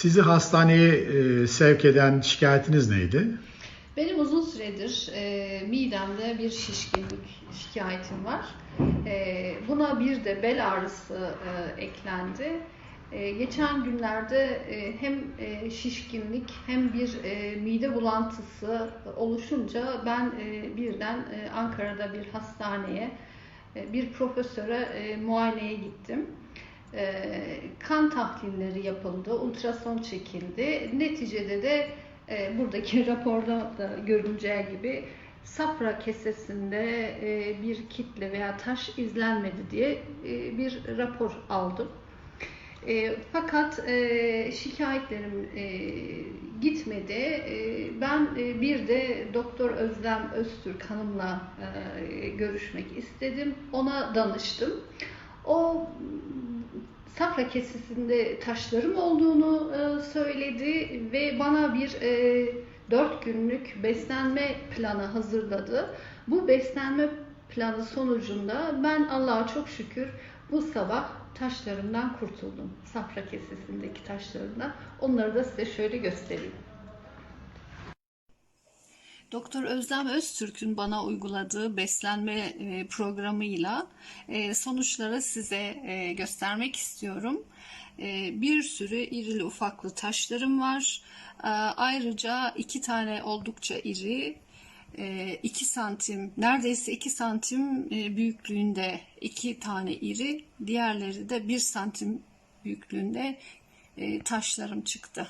Sizi hastaneye e, sevk eden şikayetiniz neydi? Benim uzun süredir e, midemde bir şişkinlik şikayetim var. E, buna bir de bel ağrısı e, eklendi. E, geçen günlerde e, hem e, şişkinlik hem bir e, mide bulantısı oluşunca ben e, birden e, Ankara'da bir hastaneye e, bir profesöre e, muayeneye gittim. E, kan tahlilleri yapıldı, ultrason çekildi. Neticede de e, buradaki raporda da görüleceği gibi safra kesesinde e, bir kitle veya taş izlenmedi diye e, bir rapor aldım. E, fakat e, şikayetlerim e, gitmedi. E, ben e, bir de Doktor Özlem Öztürk Hanım'la e, görüşmek istedim. Ona danıştım. O safra kesesinde taşlarım olduğunu e, söyledi ve bana bir e, 4 günlük beslenme planı hazırladı. Bu beslenme planı sonucunda ben Allah'a çok şükür bu sabah taşlarımdan kurtuldum. Safra kesesindeki taşlarımdan. Onları da size şöyle göstereyim. Doktor Özlem Öztürk'ün bana uyguladığı beslenme e, programıyla e, sonuçları size e, göstermek istiyorum. Bir sürü irili ufaklı taşlarım var. Ayrıca iki tane oldukça iri 2 santim neredeyse 2 santim büyüklüğünde iki tane iri diğerleri de 1 santim büyüklüğünde taşlarım çıktı.